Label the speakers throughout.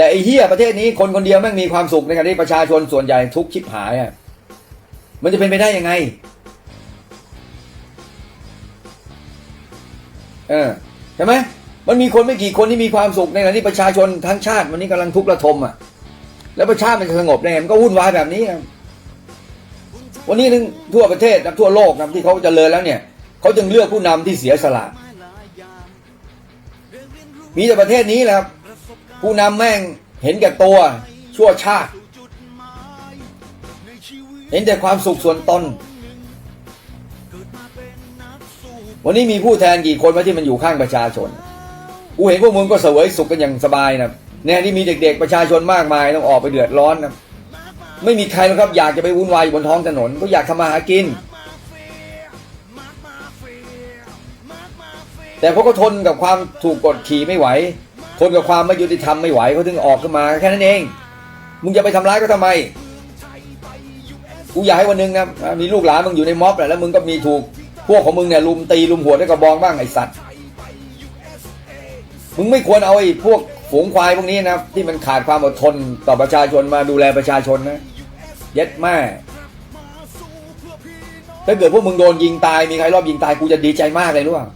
Speaker 1: แต่ไอ้เฮียประเทศนี้คนคนเดียวแม่งมีความสุขในขณะที่ประชาชนส่วนใหญ่ทุกข์ชิบหายอะมันจะเป็นไปได้ยังไง เออใช่ไหมมันมีคนไม่กี่คนที่มีความสุขในขณะที่ประชาชนทั้งชาติ วันนี้กำลังทุกข์ระทมอะ แล้วประชาติมันจะสงบได้ไงมันก็วุ่นวายแบบนี้วันนี้นึงทั่วประเทศนะทั่วโลกนะที่เขาจเจริญแล้วเนี่ยเขาจึงเลือกผู้นำที่เสียสละมีแต่ประเทศนี้แหละครับ ผู้นำแม่งเห็นแก่ตัว ชั่วชาติ เห็นแต่ความสุขส่วนตน วันนี้มีผู้แทนกี่คนวะที่มันอยู่ข้างประชาชน กูเห็นพวกมึงก็เสวยสุขกันอย่างสบายนะแน่ที่มีเด็ก ๆ ประชาชนมากมายต้องออกไปเดือดร้อนนะไม่มีใครหรอกครับอยากจะไปวุ่นวายอยู่บนท้องถนนก็อยากทำมาหากิน แต่พวกเขาทนกับความถูกกดขี่ไม่ไหว ทนกับความไม่ยุติธรรมไม่ไหวเขาถึงออกขึ้นมาแค่นั้นเอง มึงจะไปทำร้ายก็ทำไม กูอยากให้วันหนึงนะมีลูกหลานมึงอยู่ในม็อบแหละแล้วมึงก็มีถูกพวกของมึงเนี่ยลุมตีลุมหัวด้วยกระบองบ้างไอ้สัตว์ มึงไม่ควรเอาไอ้พวกฝูงควายพวกนี้นะที่มันขาดความอดทนต่อประชาชนมาดูแลประชาชนนะ เย็ดแม่ถ้าเกิดพวกมึงโดนยิงตายมีใครรอบยิงตายกูจะดีใจมากเลยรู้ป่ะ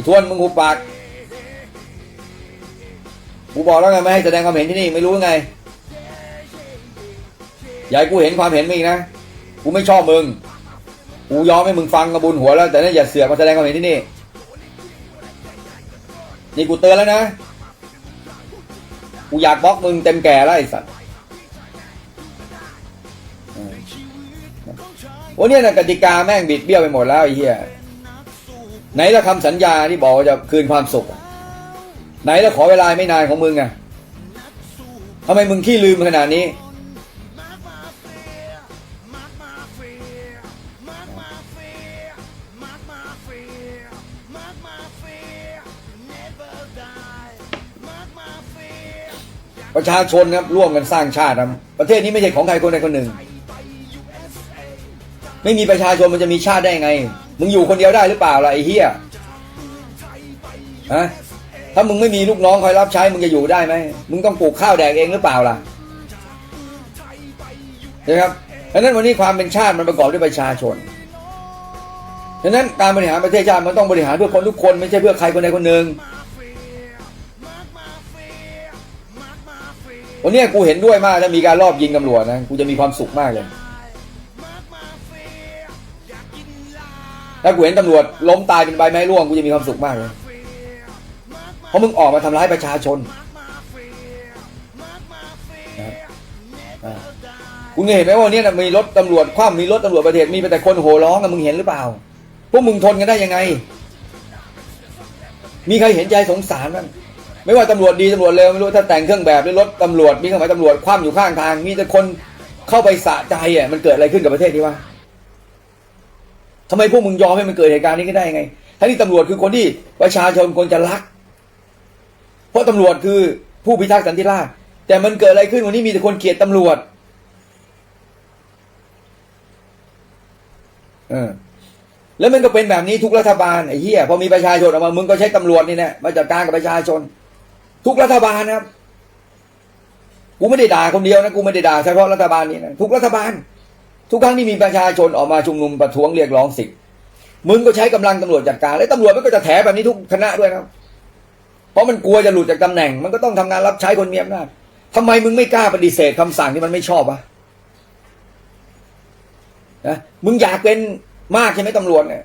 Speaker 1: อ้ทวนมึงหูปาก กูบอกแล้วไงไม่ให้แสดงความเห็นที่นี่ไม่รู้ไง อย่าให้กูเห็นความเห็นมึงอีกนะ กูไม่ชอบมึง กูยอมให้มึงฟังกระบุญหัวแล้ว แต่นั่นอย่าเสือกมาแสดงความเห็นที่นี่ นี่กูเตือนแล้วนะ กูอยากบล็อกมึงเต็มแก่แล้วไอ้สัตว์เออวันนี้นะกติกาแม่งบิดเบี้ยวไปหมดแล้วไอ้เหี้ย ไหนละคำสัญญาที่บอกว่าจะคืนความสุข ไหนละขอเวลาไม่นานของมึงอะทำไมมึงขี้ลืมขนาดนี้ ประชาชนครับร่วมกันสร้างชาติครับประเทศนี้ไม่ใช่ของใครคนใดคนหนึ่ง ไม่มีประชาชนมันจะมีชาติได้ไง มึงอยู่คนเดียวได้หรือเปล่าล่ะไอ้เฮียฮะถ้ามึงไม่มีลูกน้องคอยรับใช้มึงจะอยู่ได้ไหมมึงต้องปลูกข้าวแดกเองหรือเปล่าล่ะใช่ครับเพราะฉะนั้นวันนี้ความเป็นชาติมันประกอบด้วยประชาชนฉะนั้นการบริหารประเทศชาติมันต้องบริหารเพื่อคนทุกคนไม่ใช่เพื่อใครคนใดคนหนึ่งวันนี้กูเห็นด้วยมากถ้ามีการรอบยิงตำรวจนะกูจะมีความสุขมากเลย ถ้ากูเห็นตำรวจล้มตายเป็นใบไม้ร่วงกูจะมีความสุขมากเลยเพราะมึงออกมาทำร้ายประชาชนคุณเห็นไหมว่าวันนี้นะมีรถตำรวจคว่ำมีรถตำรวจประเทศมีแต่คนโห่ร้องอะมึงเห็นหรือเปล่า พวกมึงทนกันได้ยังไง มีใครเห็นใจสงสารมั้งไม่ว่าตำรวจดีตำรวจเลวไม่รู้ถ้าแต่งเครื่องแบบหรือรถตำรวจมีเครื่องหมายตำรวจคว่ำอยู่ข้างทาง มีแต่คนเข้าไปสะใจอะมันเกิดอะไรขึ้นกับประเทศนี้วะ ทำไมพวกมึงยอมให้มันเกิดเหตุการณ์นี้ก็ได้ยังไงทั้งที่ตำรวจคือคนที่ประชาชนควรจะรัก เพราะตำรวจคือผู้พิทักษ์สันติราษฎร์แต่มันเกิดอะไรขึ้นวันนี้มีแต่คนเกลียดตำรวจ เออ แล้วมันก็เป็นแบบนี้ทุกรัฐบาลไอ้เหี้ยพอมีประชาชนออกมา มึงก็ใช้ตำรวจนี่แหละมาจัดการกับประชาชน ทุกรัฐบาลนะครับ กูไม่ได้ด่าคนเดียวนะ กูไม่ได้ด่าเฉพาะรัฐบาลนี้นะทุกรัฐบาล ทุกครั้งที่มีประชาชนออกมาชุมนุมประท้วงเรียกร้องสิทธิ์มึงก็ใช้กำลังตำรวจจัดการ และตำรวจมันก็จะแถแบบนี้ทุกคณะด้วยนะครับ เพราะมันกลัวจะหลุดจากตำแหน่ง มันก็ต้องทำงานรับใช้คนมีอำนาจทำไมมึงไม่กล้าปฏิเสธคำสั่งที่มันไม่ชอบวะนะมึงอยากเป็นมากใช่ไหมตำรวจเนี่ย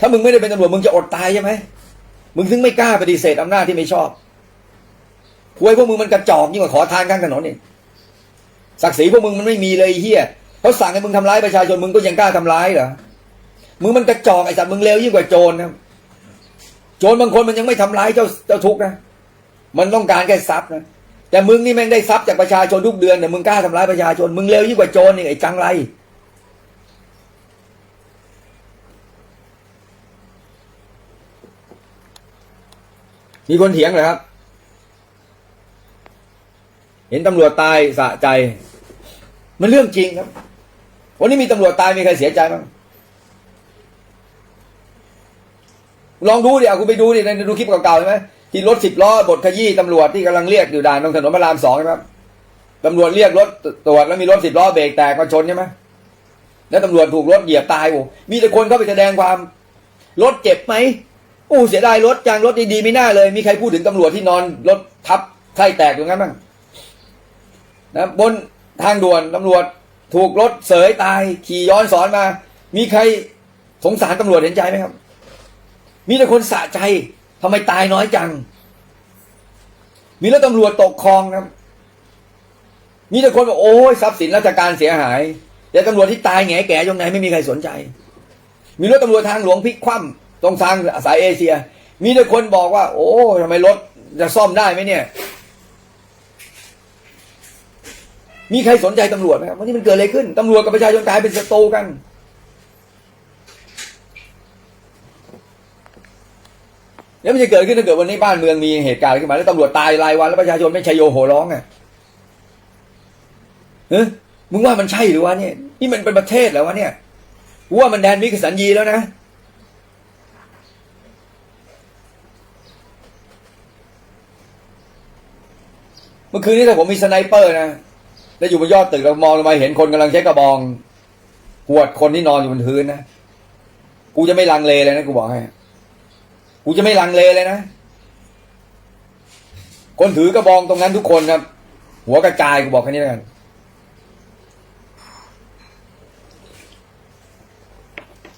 Speaker 1: ถ้ามึงไม่ได้เป็นตำรวจมึงจะอดตายใช่ไหมมึงถึงไม่กล้าปฏิเสธอำนาจที่ไม่ชอบหวยพวกมึงมันกระจอกยิ่งกว่าขอทานข้างถนนนี่ศักดิ์ศรีพวกมึงมันไม่มีเลยเฮีย เขาสั่งให้มึงทำร้ายประชาชนมึงก็ยังกล้าทำร้ายเหรอมึงมันกระจอกไอ้สัตว์มึงเลวยิ่งกว่าโจรนะโจรบางคนมันยังไม่ทำร้ายเจ้าเจ้าทุกนะมันต้องการแค่ทรัพย์นะแต่มึงนี่แม่งได้ทรัพย์จากประชาชนทุกเดือนเนี่ยมึงกล้าทำร้ายประชาชนมึงเลวยิ่งกว่าโจรนี่ไอ้จังไรมีคนเถียงเหรอครับ เห็นตำรวจตายสะใจ มันเรื่องจริงครับ วันนี้มีตำรวจตายมีใครเสียใจบ้างลองดูดิเอาคุณไปดูดิในดูคลิปเก่าๆใช่ไหมที่รถสิบล้อบดขยี้ตำรวจที่กำลังเรียกอยู่ด่านตรงถนนพระรามสองใช่ไหมตำรวจเรียกรถตรวจแล้วมีรถสิบล้อเบรกแตกมาชนใช่ไหมแล้วตำรวจถูกรถเหยียบตายโอ้มีแต่คนเข้าไปแสดงความรถเจ็บไหมโอ้เสียดายรถจางรถดีๆไม่น่าเลย มีใครพูดถึงตำรวจที่นอนรถทับไส้แตกอย่างนั้นบ้างนะบนทางด่วนตำรวจ ถูกรถเสยตาย ขี่ย้อนสอนมา มีใครสงสารตำรวจเห็นใจไหมครับ มีแต่คนสะใจทำไมตายน้อยจัง มีแล้วตำรวจตกคลองครับ มีแต่คนบอกโอ้ยทรัพย์สินราชการเสียหายแต่ตำรวจที่ตายแง่แก่ยงไหนไม่มีใครสนใจ มีรถตำรวจทางหลวงพลิกคว่ำตรงทางสายเอเชีย มีแต่คนบอกว่า โอ้ทำไมรถจะซ่อมได้ไหมเนี่ย มีใครสนใจตำรวจไหมครับวันนี้มันเกิดอะไรขึ้นตำรวจกับประชาชนกลายเป็นศัตรูกัน แล้วมันจะเกิดขึ้นถ้าเกิดวันนี้บ้านเมืองมีเหตุการณ์อะไรขึ้นมาแล้วตำรวจตายรายวันแล้วประชาชนไม่ชัยโยโหร้องอะเฮ้ยมึงว่ามันใช่หรือวะเนี่ย นี่มันเป็นประเทศแล้ววะเนี่ยว่ามันแดนมิกสัญญีแล้วนะเมื่อคืนนี้ถ้าผมมีสไนเปอร์นะ แล้วอยู่บนยอดตึกเรามองลงมาเห็นคนกำลังใช้กระบองหวดคนที่นอนอยู่บนพื้นนะกูจะไม่ลังเลเลยนะกูบอกให้กูจะไม่ลังเลเลยนะคนถือกระบองตรงนั้นทุกคนครับ หัวกระจายกูบอกแค่นี้แล้วกัน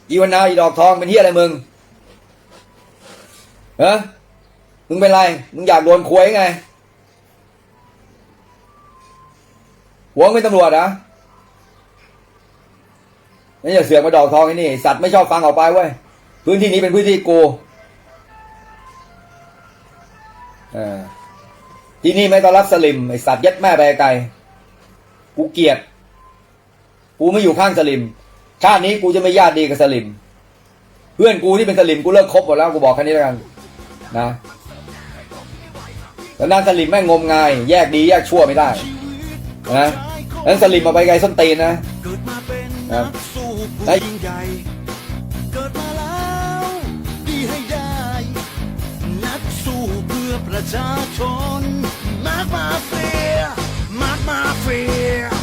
Speaker 1: อีวันนาอีดอกทองเป็นที่อะไรมึงฮะมึงเป็นไร มึงอยากโดนควยไง หัวมึงเป็นตำรวจเหรอะนี่อย่าเสือกมาดอกทองไอ้นี่ สัตว์ไม่ชอบฟังออกไปเว้ย พื้นที่นี้เป็นพื้นที่กูที่นี่ไม่ต้อนรับสลิมไอสัตว์ยัดแม่ไปไกล กูเกลียด กูไม่อยู่ข้างสลิม ชาตินี้กูจะไม่ญาติดีกับสลิม เพื่อนกูที่เป็นสลิมกูเลิกคบหมดแล้วกูบอกแค่นี้แล้วกัน นะแล้วนานสลิมแม่งงมงาย แยกดีแยกชั่วไม่ได้ นะนั้นสลิมมาไปไกลส้นตีนนะครับ
Speaker 2: ให้ไส้ประชาชนมากมาเฟียมากมาเฟีย